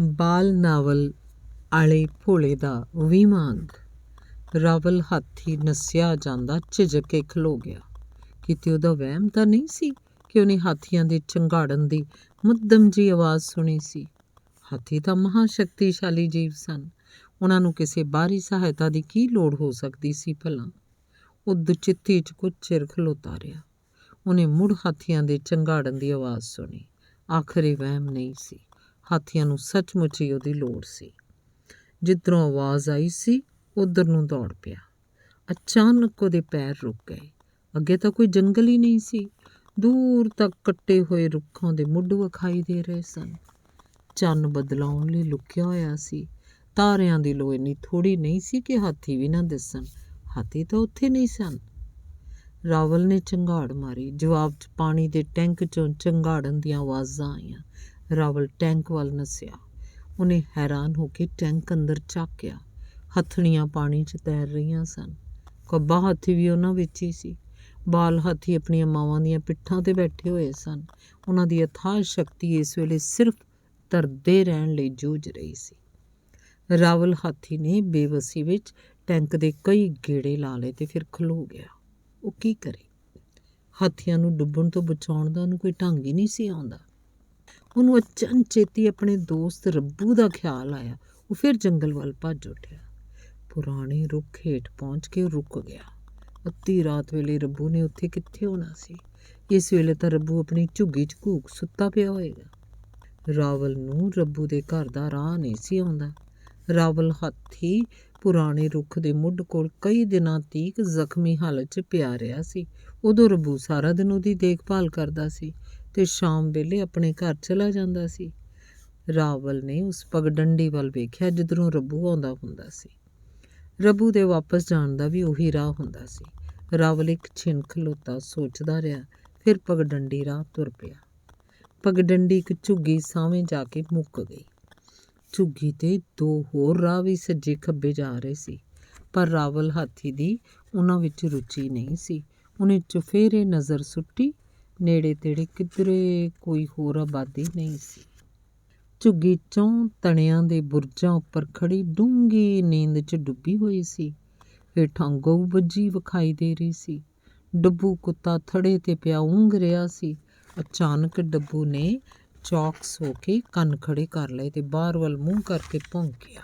ਬਾਲ novel ਆਲੇ ਭੋਲੇ ਦਾ ਵੀਮਾਂਗ ਰਾਵਲ ਹਾਥੀ ਨੱਸਿਆ ਜਾਂਦਾ, ਝਿਜਕ ਕੇ ਖਲੋ ਗਿਆ। ਕਿਤੇ ਉਹਦਾ ਵਹਿਮ ਤਾਂ ਨਹੀਂ ਸੀ ਕਿ ਉਹਨੇ ਹਾਥੀਆਂ ਦੇ ਚੰਗਾੜਨ ਦੀ ਮੁੱਦਮ ਜੀ ਆਵਾਜ਼ ਸੁਣੀ ਸੀ? ਹਾਥੀ ਤਾਂ ਮਹਾ ਸ਼ਕਤੀਸ਼ਾਲੀ ਜੀਵ ਸਨ। ਉਹਨਾਂ ਨੂੰ ਕਿਸੇ ਬਾਹਰੀ ਸਹਾਇਤਾ ਦੀ ਕੀ ਲੋੜ ਹੋ ਸਕਦੀ ਸੀ ਭਲਾ? ਉਹ ਦੁਚਿੱਤੀ 'ਚ ਕੁਝ ਚਿਰ ਖਲੋਤਾ ਰਿਹਾ। ਉਹਨੇ ਮੁੜ ਹਾਥੀਆਂ ਦੇ ਚੰਗਾੜਨ ਦੀ ਆਵਾਜ਼ ਸੁਣੀ। ਆਖਰੀ ਵਹਿਮ ਨਹੀਂ ਸੀ। ਹਾਥੀਆਂ ਨੂੰ ਸੱਚਮੁੱਚ ਹੀ ਉਹਦੀ ਲੋੜ ਸੀ। ਜਿੱਧਰੋਂ ਆਵਾਜ਼ ਆਈ ਸੀ, ਉਧਰ ਨੂੰ ਦੌੜ ਪਿਆ। ਅਚਾਨਕ ਉਹਦੇ ਪੈਰ ਰੁਕ ਗਏ। ਅੱਗੇ ਤਾਂ ਕੋਈ ਜੰਗਲ ਹੀ ਨਹੀਂ ਸੀ। ਦੂਰ ਤੱਕ ਕੱਟੇ ਹੋਏ ਰੁੱਖਾਂ ਦੇ ਮੁੱਢ ਵਿਖਾਈ ਦੇ ਰਹੇ ਸਨ। ਚੰਨ ਬਦਲਾਉਣ ਲਈ ਲੁਕਿਆ ਹੋਇਆ ਸੀ। ਤਾਰਿਆਂ ਦੀ ਲੋ ਇੰਨੀ ਥੋੜੀ ਨਹੀਂ ਸੀ ਕਿ ਹਾਥੀ ਵੀ ਨਾ ਦਿਸਣ। ਹਾਥੀ ਤਾਂ ਉੱਥੇ ਨਹੀਂ ਸਨ। ਰਾਵਲ ਨੇ ਚੰਗਾੜ ਮਾਰੀ। ਜਵਾਬ 'ਚ ਪਾਣੀ ਦੇ ਟੈਂਕ 'ਚੋਂ ਚੰਗਾੜਨ ਦੀਆਂ ਆਵਾਜ਼ਾਂ ਆਈਆਂ। ਰਾਵਲ ਟੈਂਕ ਵੱਲ ਨੱਸਿਆ। ਉਹਨੇ ਹੈਰਾਨ ਹੋ ਕੇ ਟੈਂਕ ਅੰਦਰ ਝਾਕਿਆ। ਹੱਥਣੀਆਂ ਪਾਣੀ 'ਚ ਤੈਰ ਰਹੀਆਂ ਸਨ। ਕੱਬਾ ਹਾਥੀ ਵੀ ਉਹਨਾਂ ਵਿੱਚ ਹੀ ਸੀ। ਬਾਲ ਹਾਥੀ ਆਪਣੀਆਂ ਮਾਵਾਂ ਦੀਆਂ ਪਿੱਠਾਂ ਤੇ ਬੈਠੇ ਹੋਏ ਸਨ। ਉਹਨਾਂ ਦੀ ਅਥਾਹ ਸ਼ਕਤੀ ਇਸ ਵੇਲੇ ਸਿਰਫ ਤਰਦੇ ਰਹਿਣ ਲਈ ਜੂਝ ਰਹੀ ਸੀ। ਰਾਵਲ ਹਾਥੀ ਨੇ ਬੇਵਸੀ ਵਿੱਚ ਟੈਂਕ ਦੇ ਕਈ ਗੇੜੇ ਲਾ ਲਏ ਤੇ ਫਿਰ ਖਲੋ ਗਿਆ। ਉਹ ਕੀ ਕਰੇ? ਹਾਥੀਆਂ ਨੂੰ ਡੁੱਬਣ ਤੋਂ ਬਚਾਉਣ ਦਾ ਉਹਨੂੰ ਕੋਈ ਢੰਗ ਹੀ ਨਹੀਂ ਸੀ ਆਉਂਦਾ। ਉਹਨੂੰ ਅਚਨਚੇਤੀ ਆਪਣੇ ਦੋਸਤ ਰੱਬੂ ਦਾ ਖਿਆਲ ਆਇਆ। ਉਹ ਫਿਰ ਜੰਗਲ ਵੱਲ ਭੱਜ ਉੱਠਿਆ। ਪੁਰਾਣੇ ਰੁੱਖ ਹੇਠ ਪਹੁੰਚ ਕੇ ਰੁਕ ਗਿਆ। ਅੱਧੀ ਰਾਤ ਵੇਲੇ ਰੱਬੂ ਨੇ ਉੱਥੇ ਕਿੱਥੇ ਹੋਣਾ ਸੀ? ਇਸ ਵੇਲੇ ਤਾਂ ਰੱਬੂ ਆਪਣੀ ਝੁੱਗੀ 'ਚ ਘੂਕ ਸੁੱਤਾ ਪਿਆ ਹੋਏਗਾ। ਰਾਵਲ ਨੂੰ ਰੱਬੂ ਦੇ ਘਰ ਦਾ ਰਾਹ ਨਹੀਂ ਸੀ ਆਉਂਦਾ। ਰਾਵਲ ਹਾਥੀ ਪੁਰਾਣੇ ਰੁੱਖ ਦੇ ਮੁੱਢ ਕੋਲ ਕਈ ਦਿਨਾਂ ਤੀਕ ਜ਼ਖਮੀ ਹਾਲਤ 'ਚ ਪਿਆ ਰਿਹਾ ਸੀ। ਉਦੋਂ ਰੱਬੂ ਸਾਰਾ ਦਿਨ ਉਹਦੀ ਦੇਖਭਾਲ ਕਰਦਾ ਸੀ। ਤੇ ਸ਼ਾਮ ਵੇਲੇ ਆਪਣੇ ਘਰ ਚਲਾ ਜਾਂਦਾ ਸੀ। ਰਾਵਲ ਨੇ ਉਸ ਪਗਡੰਡੀ ਵੱਲ ਵੇਖਿਆ ਜਿੱਧਰੋਂ ਰੱਬੂ ਆਉਂਦਾ ਹੁੰਦਾ ਸੀ। ਰੱਬੂ ਦੇ ਵਾਪਸ ਜਾਣ ਦਾ ਵੀ ਉਹੀ ਰਾਹ ਹੁੰਦਾ ਸੀ। ਰਾਵਲ ਇੱਕ ਛਿਨ ਖਲੋਤਾ ਸੋਚਦਾ ਰਿਹਾ, ਫਿਰ ਪਗਡੰਡੀ ਰਾਹ ਤੁਰ ਪਿਆ। ਪਗਡੰਡੀ ਇੱਕ ਝੁੱਗੀ ਸਾਵੇਂ ਜਾ ਕੇ ਮੁੱਕ ਗਈ। ਝੁੱਗੀ ਤੇ ਦੋ ਹੋਰ ਰਾਹ ਵੀ ਸੱਜੇ ਖੱਬੇ ਜਾ ਰਹੇ ਸੀ, ਪਰ ਰਾਵਲ ਹਾਥੀ ਦੀ ਉਹਨਾਂ ਵਿੱਚ ਰੁਚੀ ਨਹੀਂ ਸੀ। ਉਹਨੇ ਚੁਫੇਰੇ ਨਜ਼ਰ ਸੁੱਟੀ ਨੇੜੇ ਤੇੜੇ ਕਿਧਰੇ ਕੋਈ ਹੋਰ ਆਬਾਦੀ ਨਹੀਂ ਸੀ। ਝੁੱਗੀ ਚੋਂ ਤਣਿਆਂ ਦੇ ਬੁਰਜਾਂ ਉੱਪਰ ਖੜੀ ਡੂੰਗੀ ਨੀਂਦ 'ਚ ਡੁੱਬੀ ਹੋਈ ਸੀ। ਹੇਠਾਂ ਗਊ ਵੱਜੀ ਵਿਖਾਈ ਦੇ ਰਹੀ ਸੀ। ਡੱਬੂ ਕੁੱਤਾ ਥੜੇ ਤੇ ਪਿਆ ਉਂਘ ਰਿਹਾ ਸੀ। ਅਚਾਨਕ ਡੱਬੂ ਨੇ ਚੌਕਸ ਹੋ ਕੇ ਕੰਨ ਖੜੇ ਕਰ ਲਏ ਤੇ ਬਾਹਰ ਵੱਲ ਮੂੰਹ ਕਰਕੇ ਭੌਂਕਿਆ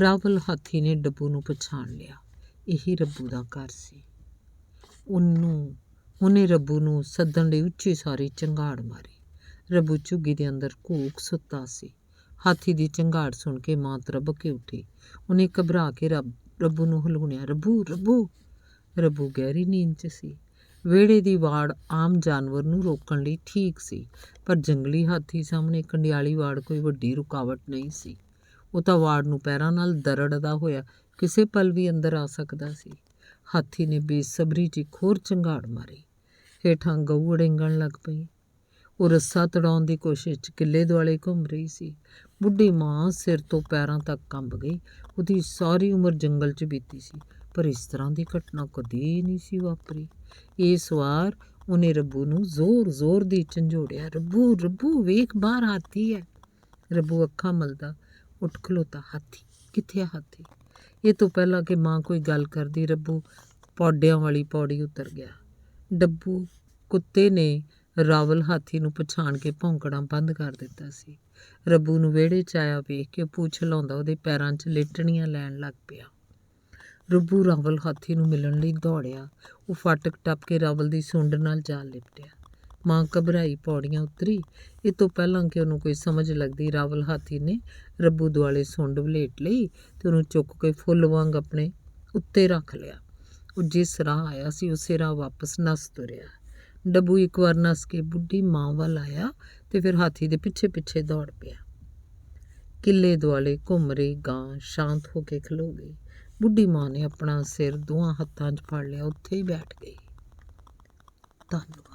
ਰਾਵਲ ਹਾਥੀ ਨੇ ਡੱਬੂ ਨੂੰ ਪਛਾਣ ਲਿਆ। ਇਹੀ ਰੱਬੂ ਦਾ ਘਰ ਸੀ। ਉਹਨੂੰ ਉਹਨੇ ਰੱਬੂ ਨੂੰ ਸੱਦਣ ਲਈ ਉੱਚੀ ਸਾਰੀ ਚੰਗਾੜ ਮਾਰੀ। ਰੱਬੂ ਝੁੱਗੀ ਦੇ ਅੰਦਰ ਘੂਕ ਸੁੱਤਾ ਸੀ। ਹਾਥੀ ਦੀ ਚੰਗਾੜ ਸੁਣ ਕੇ ਮਾਂ ਤਰਬ ਕੇ ਉੱਠੀ। ਉਹਨੇ ਘਬਰਾ ਕੇ ਰੱਬ, ਰੱਬੂ ਨੂੰ ਹਲੂਣਿਆ, ਰੱਬੂ ਰੱਬੂ! ਰੱਬੂ ਗਹਿਰੀ ਨੀਂਦ 'ਚ ਸੀ। ਵਿਹੜੇ ਦੀ ਵਾੜ ਆਮ ਜਾਨਵਰ ਨੂੰ ਰੋਕਣ ਲਈ ਠੀਕ ਸੀ, ਪਰ ਜੰਗਲੀ ਹਾਥੀ ਸਾਹਮਣੇ ਕੰਡਿਆਲੀ ਵਾੜ ਕੋਈ ਵੱਡੀ ਰੁਕਾਵਟ ਨਹੀਂ ਸੀ। ਉਹ ਤਾਂ ਵਾੜ ਨੂੰ ਪੈਰਾਂ ਨਾਲ ਦਰੜਦਾ ਹੋਇਆ ਕਿਸੇ ਪਲ ਵੀ ਅੰਦਰ ਆ ਸਕਦਾ ਸੀ। ਹਾਥੀ ਨੇ ਬੇਸਬਰੀ 'ਚ ਇੱਕ ਹੋਰ ਚੰਗਾੜ ਮਾਰੀ। ਹੇਠਾਂ ਗਊ ਅੜਿੰਗਣ ਲੱਗ ਪਈ। ਉਹ ਰੱਸਾ ਤੜਾਉਣ ਦੀ ਕੋਸ਼ਿਸ਼ 'ਚ ਕਿੱਲੇ ਦੁਆਲੇ ਘੁੰਮ ਰਹੀ ਸੀ। ਬੁੱਢੀ ਮਾਂ ਸਿਰ ਤੋਂ ਪੈਰਾਂ ਤੱਕ ਕੰਬ ਗਈ। ਉਹਦੀ ਸਾਰੀ ਉਮਰ ਜੰਗਲ 'ਚ ਬੀਤੀ ਸੀ, ਪਰ ਇਸ ਤਰ੍ਹਾਂ ਦੀ ਘਟਨਾ ਕਦੇ ਨਹੀਂ ਸੀ ਵਾਪਰੀ। ਇਸ ਵਾਰ ਉਹਨੇ ਰੱਬੂ ਨੂੰ ਜ਼ੋਰ-ਜ਼ੋਰ ਦੀ ਝੰਜੋੜਿਆ, ਰੱਬੂ ਰੱਬੂ, ਵੇਖ ਬਾਹਰ ਹਾਥੀ ਹੈ। ਰੱਬੂ ਅੱਖਾਂ ਮਲਦਾ, ਉੱਠ ਖਲੋਤਾ, ਹਾਥੀ, ਕਿੱਥੇ ਆ ਹਾਥੀ? ਇਹ ਤੋਂ ਪਹਿਲਾਂ ਕਿ ਮਾਂ ਕੋਈ ਗੱਲ ਕਰਦੀ, ਰੱਬੂ ਪੌੜਿਆਂ ਵਾਲੀ ਪੌੜੀ ਉਤਰ ਗਿਆ। ਡੱਬੂ ਕੁੱਤੇ ਨੇ ਰਾਵਲ ਹਾਥੀ ਨੂੰ ਪਛਾਣ ਕੇ ਭੌਂਕਣਾ ਬੰਦ ਕਰ ਦਿੱਤਾ ਸੀ। ਰੱਬੂ ਨੂੰ ਵਿਹੜੇ 'ਚ ਆਇਆ ਵੇਖ ਕੇ ਪੂਛ ਲਾਉਂਦਾ ਉਹਦੇ ਪੈਰਾਂ 'ਚ ਲੇਟਣੀਆਂ ਲੈਣ ਲੱਗ ਪਿਆ। ਰੱਬੂ ਰਾਵਲ ਹਾਥੀ ਨੂੰ ਮਿਲਣ ਲਈ ਦੌੜਿਆ। ਉਹ ਫਾਟਕ ਟੱਪ ਕੇ ਰਾਵਲ ਦੀ ਸੁੰਡ ਨਾਲ ਜਾ ਲਿਪਟਿਆ। ਮਾਂ ਘਬਰਾਈ, ਪੌੜੀਆਂ ਉਤਰੀ। ਇਹ ਤੋਂ ਪਹਿਲਾਂ ਕਿ ਉਹਨੂੰ ਕੋਈ ਸਮਝ ਲੱਗਦੀ, ਰਾਵਲ ਹਾਥੀ ਨੇ ਰੱਬੂ ਦੁਆਲੇ ਸੁੰਡ ਵਲੇਟ ਲਈ ਤੇ ਉਹਨੂੰ ਚੁੱਕ ਕੇ ਫੁੱਲ ਵਾਂਗ ਆਪਣੇ ਉੱਤੇ ਰੱਖ ਲਿਆ। ਉਹ ਜਿਸ ਰਾਹ ਆਇਆ ਸੀ, ਉਸੇ ਰਾਹ ਵਾਪਸ ਨਸ ਤੁਰਿਆ। ਡੱਬੂ ਇੱਕ ਵਾਰ ਨਸ ਕੇ ਬੁੱਢੀ ਮਾਂ ਵੱਲ ਆਇਆ ਤੇ ਫਿਰ ਹਾਥੀ ਦੇ ਪਿੱਛੇ ਪਿੱਛੇ ਦੌੜ ਪਿਆ। ਕਿੱਲੇ ਦੁਆਲੇ ਘੁੰਮ ਰਹੀ ਗਾਂ ਸ਼ਾਂਤ ਹੋ ਕੇ ਖਲੋ ਗਈ। ਬੁੱਢੀ ਮਾਂ ਨੇ ਆਪਣਾ ਸਿਰ ਦੋਹਾਂ ਹੱਥਾਂ 'ਚ ਫੜ ਲਿਆ, ਉੱਥੇ ਹੀ ਬੈਠ ਗਈ। ਧੰਨਵਾਦ